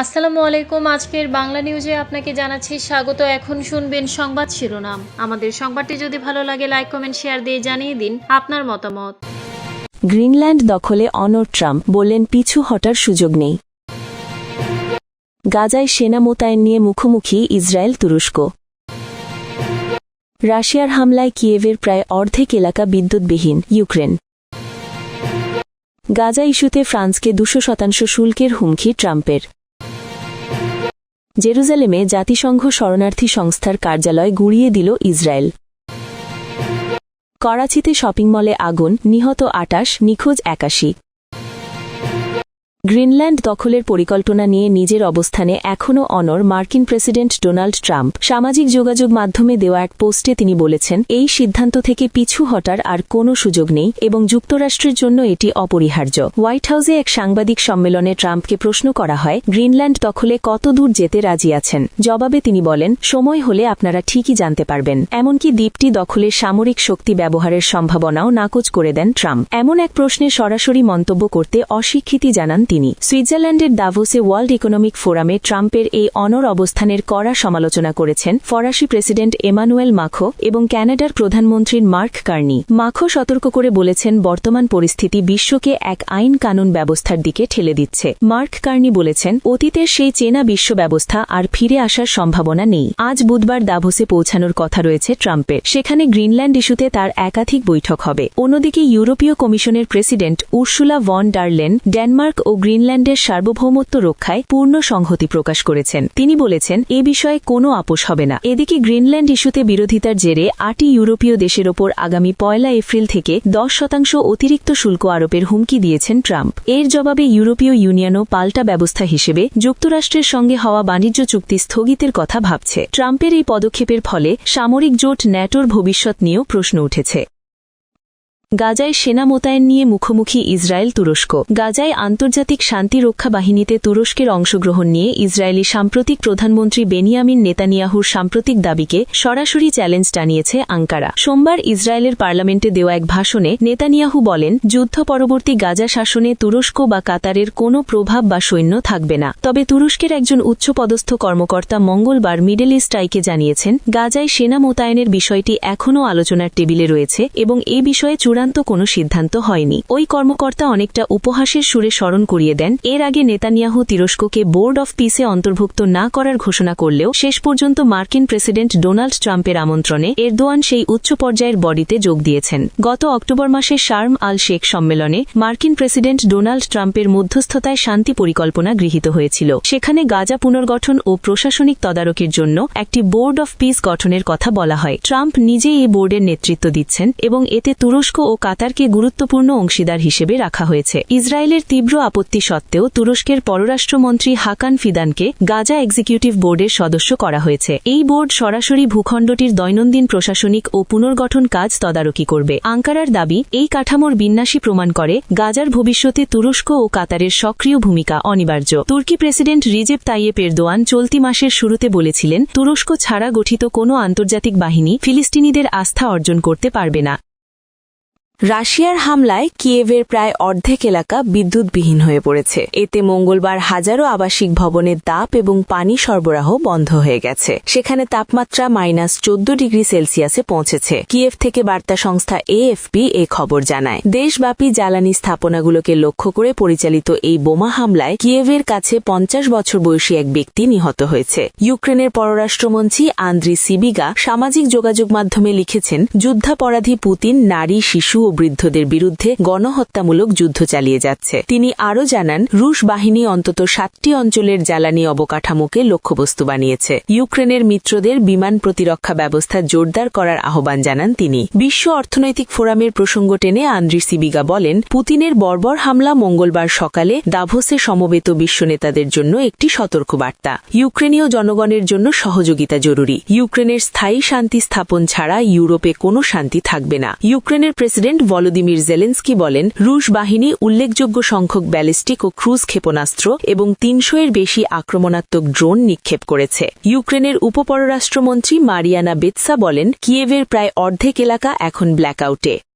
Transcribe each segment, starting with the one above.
আসসালামু আলাইকুম। আজকের বাংলা নিউজে আপনাকে জানাচ্ছি স্বাগত। এখন শুনবেন সংবাদ শিরোনাম। আমাদের সংবাদটি যদি ভালো লাগে, লাইক, কমেন্ট, শেয়ার দিয়ে জানিয়ে দিন আপনার মতামত। গ্রিনল্যান্ড দখলে অনর ট্রাম্প বললেন পিছু হটার সুযোগ নেই। গাজায় সেনা মোতায়েন নিয়ে মুখোমুখি ইসরায়েল তুরস্ক। রাশিয়ার হামলায় কিয়েভের প্রায় অর্ধেক এলাকা বিদ্যুৎবিহীন, ইউক্রেন। গাজা ইস্যুতে ফ্রান্সকে দুশো শতাংশ শুল্কের হুমকি ট্রাম্পের। জেরুজালেমে জাতিসংঘ শরণার্থী সংস্থার কার্যালয় গুড়িয়ে দিল ইসরায়েল। করাচিতে শপিং মলে আগুন, নিহত আটাশ, নিখোঁজ একাশি। গ্রিনল্যান্ড দখলের পরিকল্পনা নিয়ে নিজের অবস্থানে এখনও অনর মার্কিন প্রেসিডেন্ট ডোনাল্ড ট্রাম্প। সামাজিক যোগাযোগ মাধ্যমে দেওয়া এক পোস্টে তিনি বলেছেন, এই সিদ্ধান্ত থেকে পিছু হটার আর কোনো সুযোগ নেই এবং যুক্তরাষ্ট্রের জন্য এটি অপরিহার্য। হোয়াইট হাউসে এক সাংবাদিক সম্মেলনে ট্রাম্পকে প্রশ্ন করা হয়, গ্রিনল্যান্ড দখলে কত দূর যেতে রাজি আছেন? জবাবে তিনি বলেন, সময় হলে আপনারা ঠিকই জানতে পারবেন। এমনকি দ্বীপটি দখলের সামরিক শক্তি ব্যবহারের সম্ভাবনাও নাকচ করে দেন ট্রাম্প। এমন এক প্রশ্নে সরাসরি মন্তব্য করতে অস্বীকৃতি জানান তিনি সুইজারল্যান্ডের দাভোসে ওয়ার্ল্ড ইকোনমিক ফোরামে ট্রাম্পের এই অনর অবস্থানের কড়া সমালোচনা করেছেন ফরাসি প্রেসিডেন্ট এমানুয়েল মাখো এবং ক্যানাডার প্রধানমন্ত্রীর মার্ক কার্নি। মাখো সতর্ক করে বলেছেন, বর্তমান পরিস্থিতি বিশ্বকে এক আইন কানুন ব্যবস্থার দিকে ঠেলে দিচ্ছে। মার্ক কার্নি বলেছেন, অতীতের সেই চেনা বিশ্ব ব্যবস্থা আর ফিরে আসার সম্ভাবনা নেই। আজ বুধবার দাভোসে পৌঁছানোর কথা রয়েছে ট্রাম্পের। সেখানে গ্রিনল্যান্ড ইস্যুতে তার একাধিক বৈঠক হবে। অন্যদিকে ইউরোপীয় কমিশনের president Ursula von der Leyen Denmark ও গ্রিনল্যান্ডের সার্বভৌমত্ব রক্ষায় পূর্ণ সংহতি প্রকাশ করেছেন। তিনি বলেছেন, এ বিষয়ে কোনো আপোষ হবে না। এদিকে গ্রিনল্যান্ড ইস্যুতে বিরোধিতার জেরে আটই ইউরোপীয় দেশের ওপর আগামী পয়লা এপ্রিল থেকে দশ শতাংশ অতিরিক্ত শুল্ক আরোপের হুমকি দিয়েছেন ট্রাম্প। এর জবাবে ইউরোপীয় ইউনিয়নও পাল্টা ব্যবস্থা হিসেবে যুক্তরাষ্ট্রের সঙ্গে হওয়া বাণিজ্য চুক্তি স্থগিতের কথা ভাবছে। ট্রাম্পের এই পদক্ষেপের ফলে সামরিক জোট ন্যাটোর ভবিষ্যৎ নিয়েও প্রশ্ন উঠেছে। গাজায় সেনা মোতায়েন নিয়ে মুখোমুখি ইসরায়েল তুরস্ক। গাজায় আন্তর্জাতিক শান্তি রক্ষা বাহিনীতে তুরস্কের অংশগ্রহণ নিয়ে ইসরায়েলি সাম্প্রতিক প্রধানমন্ত্রী বেনিয়ামিন নেতানিয়াহুর সাম্প্রতিক দাবিকে সরাসরি চ্যালেঞ্জ টানিয়েছে আঙ্কারা। সোমবার ইসরায়েলের পার্লামেন্টে দেওয়া এক ভাষণে নেতানিয়াহু বলেন, যুদ্ধ পরবর্তী গাজা শাসনে তুরস্ক বা কাতারের কোনো প্রভাব বা সৈন্য থাকবে না। তবে তুরস্কের একজন উচ্চপদস্থ কর্মকর্তা মঙ্গলবার মিডল ইস্ট আইকে জানিয়েছেন, গাজায় সেনা মোতায়েনের বিষয়টি এখনও আলোচনার টেবিলে রয়েছে এবং এ বিষয়ে চূড়ান্ত কোনো সিদ্ধান্ত হয়নি। ওই কর্মকর্তা অনেকটা উপহাসের সুরে স্মরণ করিয়ে দেন। এর আগে নেতানিয়াহু তিরস্ককে বোর্ড অফ পিসে অন্তর্ভুক্ত না করার ঘোষণা করলেও শেষ পর্যন্ত মার্কিন প্রেসিডেন্ট ডোনাল্ড ট্রাম্পের আমন্ত্রণে এরদোয়ান সেই উচ্চ পর্যায়ের বডিতে যোগ দিয়েছেন। গত অক্টোবর মাসে শার্ম আল শেখ সম্মেলনে মার্কিন প্রেসিডেন্ট ডোনাল্ড ট্রাম্পের মধ্যস্থতায় শান্তি পরিকল্পনা গৃহীত হয়েছিল। সেখানে গাজা পুনর্গঠন ও প্রশাসনিক তদারকির জন্য একটি বোর্ড অফ পিস গঠনের কথা বলা হয়। ট্রাম্প নিজে এই বোর্ডের নেতৃত্ব দিচ্ছেন এবং এতে তুরস্ক কাতারকে গুরুত্বপূর্ণ অংশীদার হিসেবে রাখা হয়েছে। ইসরায়েলের তীব্র আপত্তি সত্ত্বেও তুরস্কের পররাষ্ট্রমন্ত্রী হাকান ফিদানকে গাজা এক্সিকিউটিভ বোর্ডের সদস্য করা হয়েছে। এই বোর্ড সরাসরি ভূখণ্ডটির দৈনন্দিন প্রশাসনিক ও পুনর্গঠন কাজ তদারকি করবে। আঙ্কারার দাবি, এই কাঠামোর বিন্যাসী প্রমাণ করে গাজার ভবিষ্যতে তুরস্ক ও কাতারের সক্রিয় ভূমিকা অনিবার্য। তুর্কি প্রেসিডেন্ট রিজেপ তাইয়েপ এরদোয়ান চলতি মাসের শুরুতে বলেছিলেন, তুরস্ক ছাড়া গঠিত কোনো আন্তর্জাতিক বাহিনী ফিলিস্তিনিদের আস্থা অর্জন করতে পারবে না। রাশিয়ার হামলায় কিয়েভের প্রায় অর্ধেক এলাকা বিদ্যুৎবিহীন হয়ে পড়েছে। এতে মঙ্গলবার হাজারো আবাসিক ভবনের তাপ এবং পানি সরবরাহ বন্ধ হয়ে গেছে। সেখানে তাপমাত্রা মাইনাস চোদ্দ ডিগ্রি সেলসিয়াসে পৌঁছেছে। কিয়েভ থেকে বার্তা সংস্থা এএফপি এ খবর জানায়। দেশব্যাপী জ্বালানি স্থাপনাগুলোকে লক্ষ্য করে পরিচালিত এই বোমা হামলায় কিয়েভের কাছে পঞ্চাশ বছর বয়সী এক ব্যক্তি নিহত হয়েছে। ইউক্রেনের পররাষ্ট্রমন্ত্রী আন্দ্রি সিবিগা সামাজিক যোগাযোগ মাধ্যমে লিখেছেন, যুদ্ধাপরাধী পুতিন নারী, শিশু বৃদ্ধদের বিরুদ্ধে গণহত্যামূলক যুদ্ধ চালিয়ে যাচ্ছে। তিনি আরও জানান, রুশ বাহিনী অন্তত সাতটি অঞ্চলের জ্বালানি অবকাঠামোকে লক্ষ্যবস্তু বানিয়েছে। ইউক্রেনের মিত্রদের বিমান প্রতিরক্ষা ব্যবস্থা জোরদার করার আহ্বান জানান তিনি। বিশ্ব অর্থনৈতিক ফোরামের প্রসঙ্গ টেনে আন্দ্রি সিবিগা বলেন, পুতিনের বর্বর হামলা মঙ্গলবার সকালে দাভোসে সমবেত বিশ্ব নেতাদের জন্য একটি সতর্কবার্তা। ইউক্রেনীয় জনগণের জন্য সহযোগিতা জরুরি। ইউক্রেনের স্থায়ী শান্তি স্থাপন ছাড়া ইউরোপে কোনো শান্তি থাকবে না। ইউক্রেনের প্রেসিডেন্ট ভলোদিমির জেলেন্সকি বলেন, রুশ বাহিনী উল্লেখযোগ্য সংখ্যক ব্যালিস্টিক ও ক্রুজ ক্ষেপণাস্ত্র এবং তিনশো এর বেশি আক্রমণাত্মক ড্রোন নিক্ষেপ করেছে। ইউক্রেনের উপপররাষ্ট্রমন্ত্রী মারিয়ানা বেৎসা বলেন, কিয়েভের প্রায় অর্ধেক এলাকা এখন ব্ল্যাকআউটে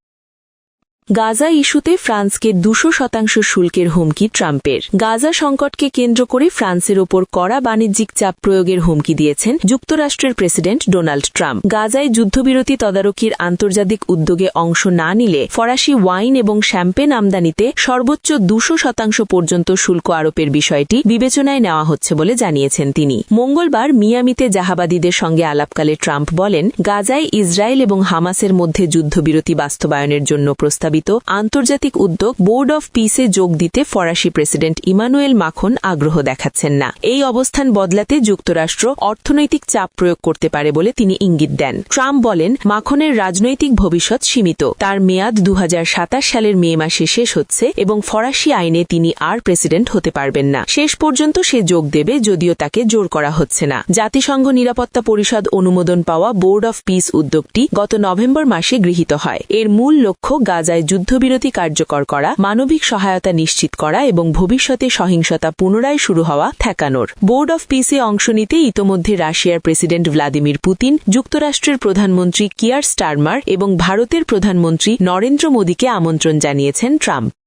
গাজা ইস্যুতে ফ্রান্সকে দুশো শতাংশ শুল্কের হুমকি ট্রাম্পের। গাজা সংকটকে কেন্দ্র করে ফ্রান্সের ওপর কড়া বাণিজ্যিক চাপ প্রয়োগের হুমকি দিয়েছেন যুক্তরাষ্ট্রের প্রেসিডেন্ট ডোনাল্ড ট্রাম্প। গাজায় যুদ্ধবিরতি তদারকির আন্তর্জাতিক উদ্যোগে অংশ না নিলে ফরাসি ওয়াইন এবং শ্যাম্পেন আমদানিতে সর্বোচ্চ দুশো শতাংশ পর্যন্ত শুল্ক আরোপের বিষয়টি বিবেচনায় নেওয়া হচ্ছে বলে জানিয়েছেন তিনি। মঙ্গলবার মিয়ামিতে জাহাবাদীদের সঙ্গে আলাপকালে ট্রাম্প বলেন, গাজায় ইসরায়েল এবং হামাসের মধ্যে যুদ্ধবিরতি বাস্তবায়নের জন্য প্রস্তাবিত আন্তর্জাতিক উদ্যোগ বোর্ড অফ পিসে যোগ দিতে ফরাসি প্রেসিডেন্ট ইমানুয়েল মাখন আগ্রহ দেখাচ্ছেন না। এই অবস্থান বদলাতে যুক্তরাষ্ট্র অর্থনৈতিক চাপ প্রয়োগ করতে পারে বলে তিনি ইঙ্গিত দেন। ট্রাম্প বলেন, মাখনের রাজনৈতিক ভবিষ্যৎ সীমিত। তার মেয়াদ দু হাজার সাতাশ সালের মে মাসে শেষ হচ্ছে এবং ফরাসি আইনে তিনি আর প্রেসিডেন্ট হতে পারবেন না। শেষ পর্যন্ত সে যোগ দেবে যদিও তাকে জোর করা হচ্ছে না। জাতিসংঘ নিরাপত্তা পরিষদ অনুমোদন পাওয়া বোর্ড অফ পিস উদ্যোগটি গত নভেম্বর মাসে গৃহীত হয়। এর মূল লক্ষ্য গাজায় যুদ্ধবিরতি কার্যকর করা, মানবিক সহায়তা নিশ্চিত করা এবং ভবিষ্যতে সহিংসতা পুনরায় শুরু হওয়া ঠেকানোর। বোর্ড অফ পিসে অংশ নিতে ইতোমধ্যে রাশিয়ার প্রেসিডেন্ট ভ্লাদিমির পুতিন, যুক্তরাষ্ট্রের প্রধানমন্ত্রী কিয়ার স্টারমার এবং ভারতের প্রধানমন্ত্রী নরেন্দ্র মোদীকে আমন্ত্রণ জানিয়েছেন ট্রাম্প।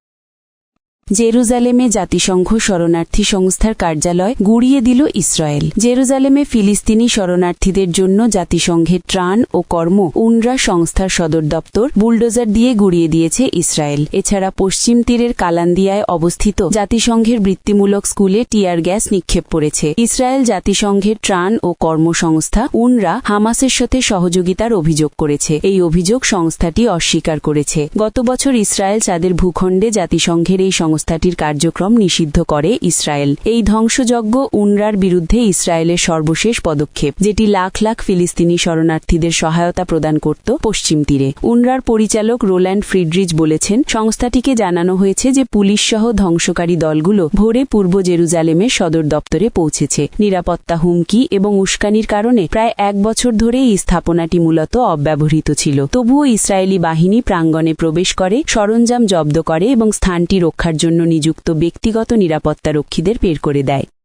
জেরুজালেমে জাতিসংঘ শরণার্থী সংস্থার কার্যালয় গুড়িয়ে দিল ইসরায়েল। জেরুজালেমে ফিলিস্তিনি শরণার্থীদের জন্য জাতিসংঘের ত্রাণ ও কর্ম উনরা সংস্থার সদর দপ্তর বুলডোজার দিয়ে গুড়িয়ে দিয়েছে ইসরায়েল। এছাড়া পশ্চিম তীরের কালান্দিয়ায় অবস্থিত জাতিসংঘের বৃত্তিমূলক স্কুলে টিয়ার গ্যাস নিক্ষেপ করেছে। ইসরায়েল জাতিসংঘের ত্রাণ ও কর্মসংস্থা উনরা হামাসের সাথে সহযোগিতার অভিযোগ করেছে। এই অভিযোগ সংস্থাটি অস্বীকার করেছে। গত বছর ইসরায়েল চাঁদের ভূখণ্ডে জাতিসংঘের এই সংস্থাটির কার্যক্রম নিষিদ্ধ করে ইসরায়েল। এই ধ্বংসযজ্ঞ উনরার বিরুদ্ধে ইসরায়েলের সর্বশেষ পদক্ষেপ, যেটি লাখ লাখ ফিলিস্তিনি শরণার্থীদের সহায়তা প্রদান করত পশ্চিম তীরে। উনরার পরিচালক রোল্যান্ড ফ্রিডরিচ বলেছেন, সংস্থাটিকে জানানো হয়েছে যে পুলিশ সহ ধ্বংসকারী দলগুলো ভোরে পূর্ব জেরুজালেমের সদর দপ্তরে পৌঁছেছে। নিরাপত্তা হুমকি এবং উস্কানির কারণে প্রায় এক বছর ধরে এই স্থাপনাটি মূলত অব্যবহৃত ছিল। তবুও ইসরায়েলি বাহিনী প্রাঙ্গণে প্রবেশ করে, সরঞ্জাম জব্দ করে এবং স্থানটি রক্ষার জন্য নিযুক্ত ব্যক্তিগত নিরাপত্তা রক্ষীদের বের করে দেয়।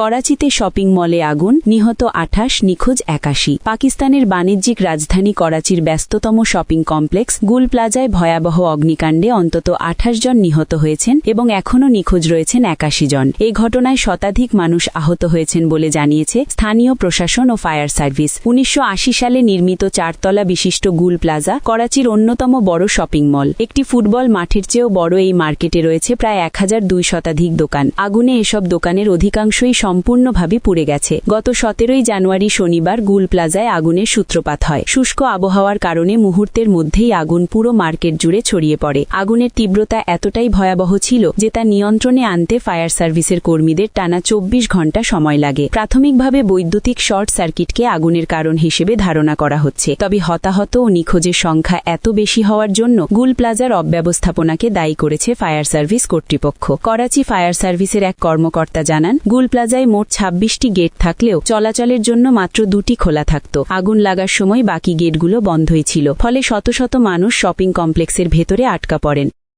করাচিতে শপিং মলে আগুন, নিহত আঠাশ, নিখোঁজ একাশি। পাকিস্তানের বাণিজ্যিক রাজধানী করাচির ব্যস্ততম শপিং কমপ্লেক্স, গুল প্লাজায় ভয়াবহ অগ্নিকাণ্ডে অন্তত আঠাশ জন নিহত হয়েছেন এবং এখনও নিখোঁজ রয়েছেন একাশি জন। এই ঘটনায় শতাধিক মানুষ আহত হয়েছেন বলে জানিয়েছে স্থানীয় প্রশাসন ও ফায়ার সার্ভিস। উনিশশো আশি সালে নির্মিত চারতলা বিশিষ্ট গুল প্লাজা করাচির অন্যতম বড় শপিং মল। একটি ফুটবল মাঠের চেয়েও বড় এই মার্কেটে রয়েছে প্রায় এক হাজার দুই শতাধিক দোকান। আগুনে এসব দোকানের অধিকাংশই সম্পূর্ণভাবে পুড়ে গেছে। গত সতেরোই জানুয়ারি শনিবার গুল প্লাজায় আগুনের সূত্রপাত হয়। শুষ্ক আবহাওয়ার কারণে মুহূর্তের মধ্যেই আগুন পুরো মার্কেট জুড়ে ছড়িয়ে পড়ে। আগুনের তীব্রতা এতটাই ভয়াবহ ছিল যে তা নিয়ন্ত্রণে আনতে ফায়ার সার্ভিসের কর্মীদের টানা চব্বিশ ঘণ্টা সময় লাগে। প্রাথমিকভাবে বৈদ্যুতিক শর্ট সার্কিটকে আগুনের কারণ হিসেবে ধারণা করা হচ্ছে। তবে হতাহত ও নিখোঁজের সংখ্যা এত বেশি হওয়ার জন্য গুল প্লাজার অব্যবস্থাপনাকে দায়ী করেছে ফায়ার সার্ভিস কর্তৃপক্ষ। করাচি ফায়ার সার্ভিসের এক কর্মকর্তা জানান, গুল প্লাজায় মোট ছাব্বিশটি গেট থাকলেও চলাচলের জন্য মাত্র দুটি খোলা থাকত। আগুন লাগার সময় বাকি গেটগুলো বন্ধই ছিল, ফলে শত শত মানুষ শপিং কমপ্লেক্সের ভেতরে আটকা পড়েন।